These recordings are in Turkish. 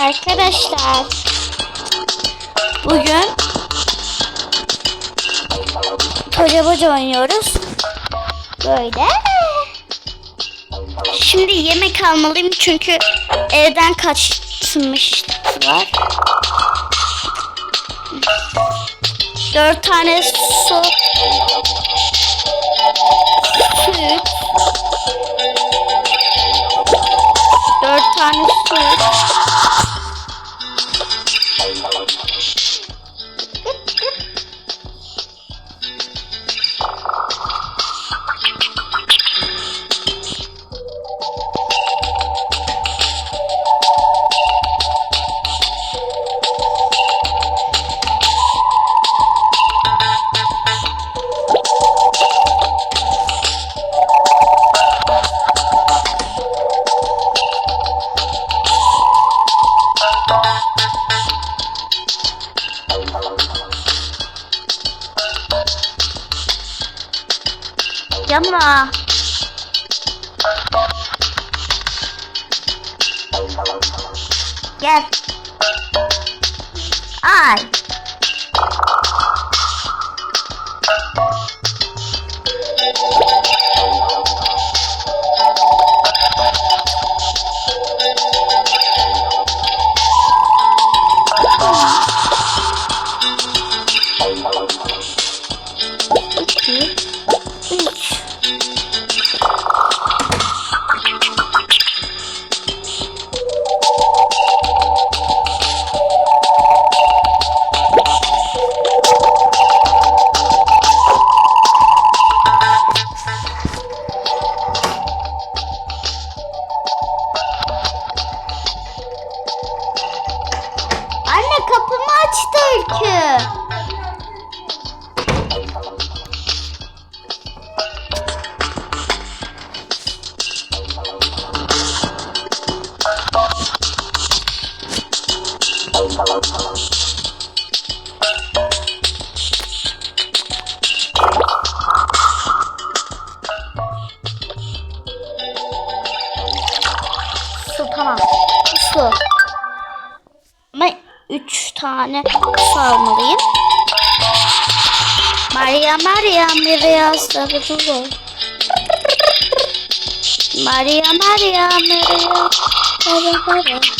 Arkadaşlar bugün koca boca oynuyoruz. Böyle. Şimdi yemek almalıyım çünkü evden kaçmışlar. Dört tane su, süt, dört tane süt, Yanma. Gel. Ay. belki. Tane su almalıyım. Maria Maria Maria Sabutulu. Maria Maria Maria Sabutulu.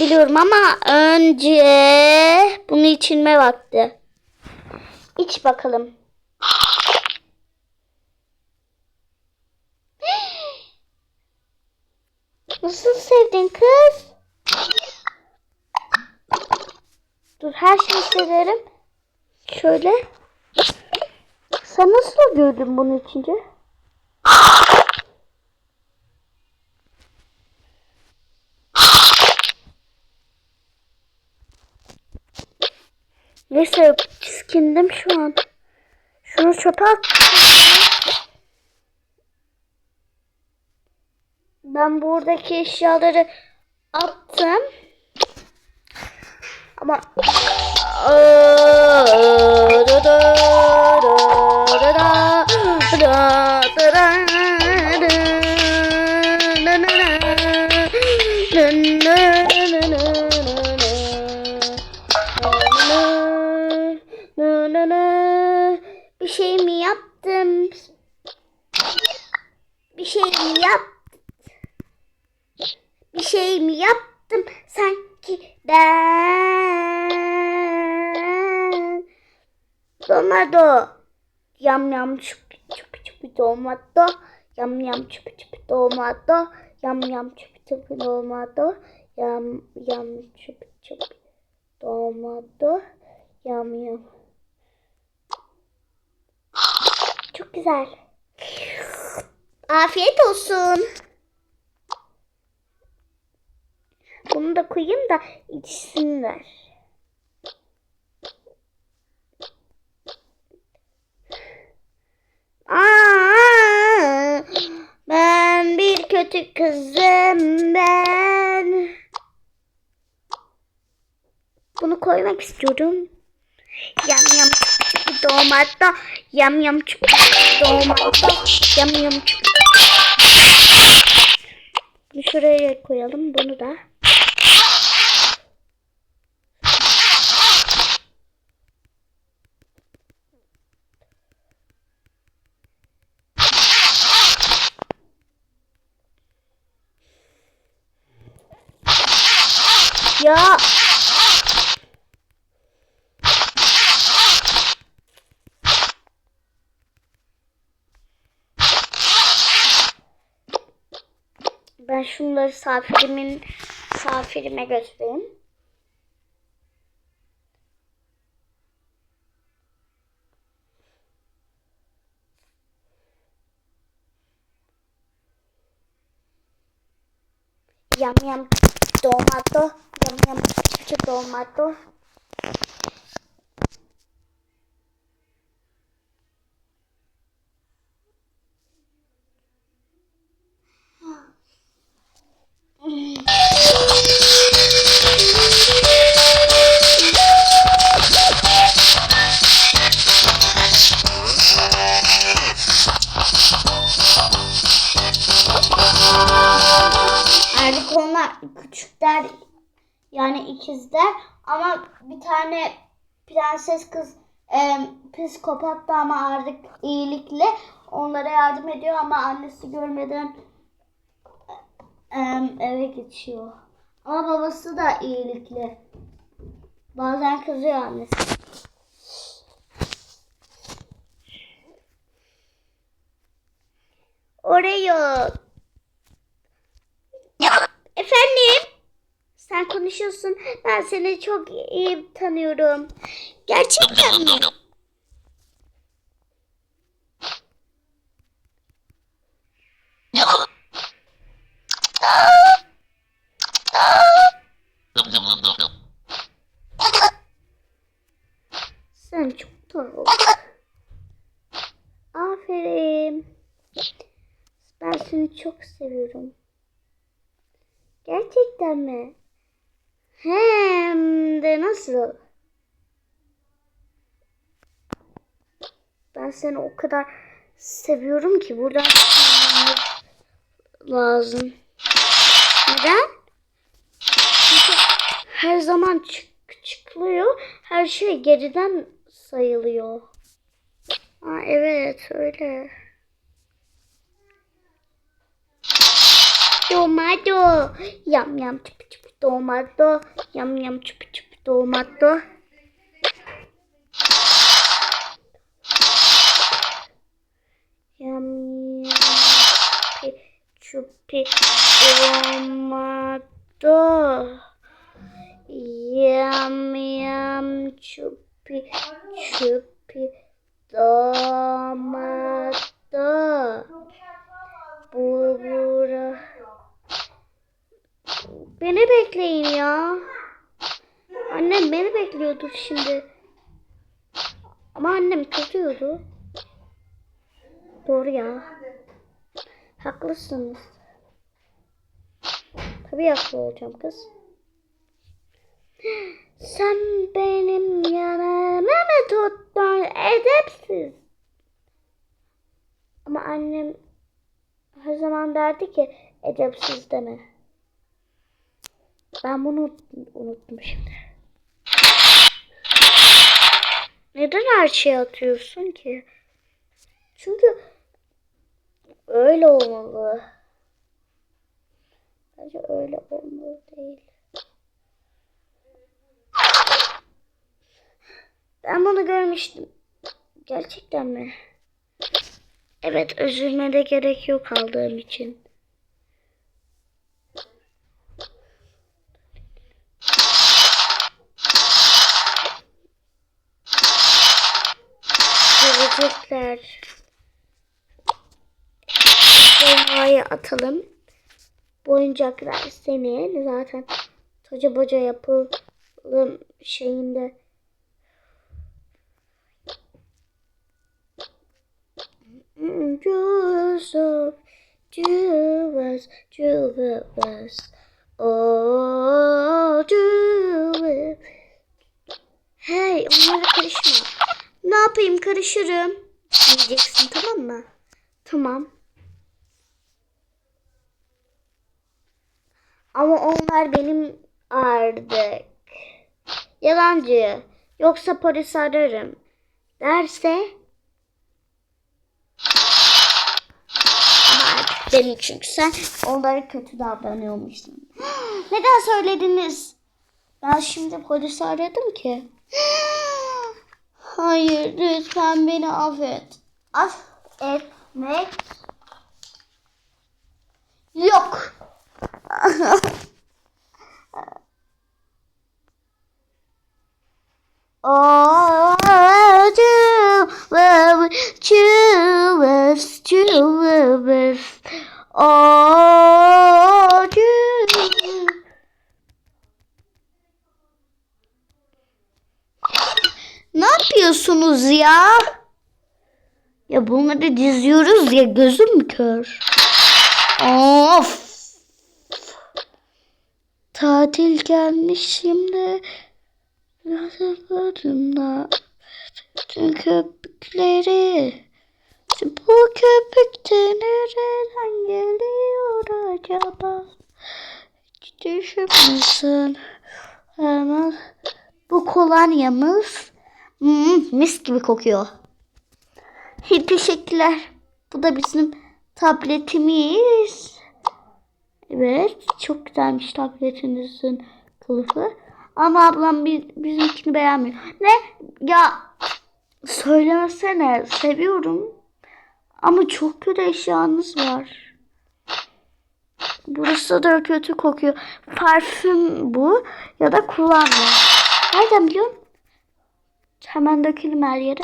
Biliyorum ama önce bunu içilme vakti. İç bakalım. Nasıl sevdin kız? Dur her şeyi severim. Şöyle. Sen nasıl gördün bunu içince? Neyse tiskindim şu an. Şunu çöpe at. Ben buradaki eşyaları attım. Ama bir şey mi yaptım? Bir şey mi yaptım? Bir şey mi yaptım sanki ben? Domado. Yam yam çupi çupi çupi domado. Yam yam çupi çupi domado. Yam yam çupi çupi domado. Yam yam çupi çupi domado. Yam yam. Çok güzel. Afiyet olsun. Onu da koyayım da içsinler. Aa, ben bir kötü kızım ben. Bunu koymak istiyorum. Yam yam domato. Yam yam çıkı domato. Yam yam çıkı. Bunu şuraya koyalım. Bunu da. Ya Ben şunları misafirimin misafirime göstereyim. Yam yam tomato, yam yam tomato. İkizler ama bir tane prenses kız e, psikopat da ama artık iyilikle onlara yardım ediyor ama annesi görmeden e, eve geçiyor. Ama babası da iyilikli. Bazen kızıyor annesi. Oraya Efendim? Sen konuşuyorsun. Ben seni çok iyi tanıyorum. Gerçekten mi? Sen çok tatlı. Aferin. Ben seni çok seviyorum. Gerçekten mi? Hem de nasıl? Ben seni o kadar seviyorum ki buradan çıkmamız lazım. Neden? Çünkü her zaman çık çıkılıyor. Her şey geriden sayılıyor. Aa, evet öyle. Tomato. Yam yam çıp çıp tomato. Yam yam çıp çıp tomato. Yam yam çupi tomato. Yam yam çupi çupi tomato. Bu bura. Beni bekleyin ya. Annem beni bekliyordur şimdi. Ama annem kızıyordu. Doğru ya. Haklısınız. Tabii haklı olacağım kız. Sen benim yanıma mı tuttun edepsiz? Ama annem her zaman derdi ki edepsiz deme. Ben bunu unuttum şimdi. Neden her şeye atıyorsun ki? Çünkü öyle olmalı. Bence öyle olmalı değil. Ben bunu görmüştüm. Gerçekten mi? Evet özürüne de gerek yok aldığım için. Sehpayı atalım. Bu oyuncaklar. Zaten Toca boca yapalım şeyinde. Joseph, Judas, Judas, oh Judas. Hey, onlara karışma. Ne yapayım karışırım. Diyeceksin tamam mı? Tamam. Ama onlar benim artık. Yalancı. Yoksa polis ararım. Derse benim çünkü sen onlara kötü davranıyormuşsun. Neden söylediniz? Ben şimdi polisi aradım ki. Hayır lütfen beni affet. Affetmek yok. Oh, Jules, Jules, Jules. Oh, Jules. Ne yapıyorsunuz ya? Ya bunları diziyoruz ya gözüm kör? Of. Tatil gelmiş şimdi. Yazıklarımda. Bütün köpükleri. Bu köpük de nereden geliyor acaba? Hiç düşünmesin. Hemen. Bu kolonyamız. Hmm, mis gibi kokuyor. Teşekkürler. Bu da bizim tabletimiz. Evet. Çok güzelmiş tabletinizin kılıfı. Ama ablam bi- bizimkini beğenmiyor. Ne? Ya söylemesene. Seviyorum. Ama çok kötü eşyanız var. Burası da kötü kokuyor. Parfüm bu ya da kullanma. Nereden biliyorsun? Hemen dökelim her yere.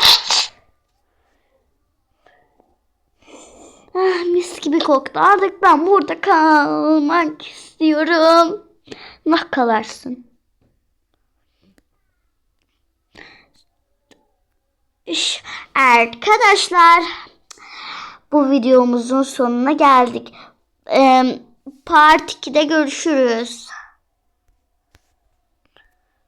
Ah, mis gibi koktu. Artık ben burada kalmak istiyorum. Nah kalarsın. Arkadaşlar bu videomuzun sonuna geldik. Part 2'de görüşürüz.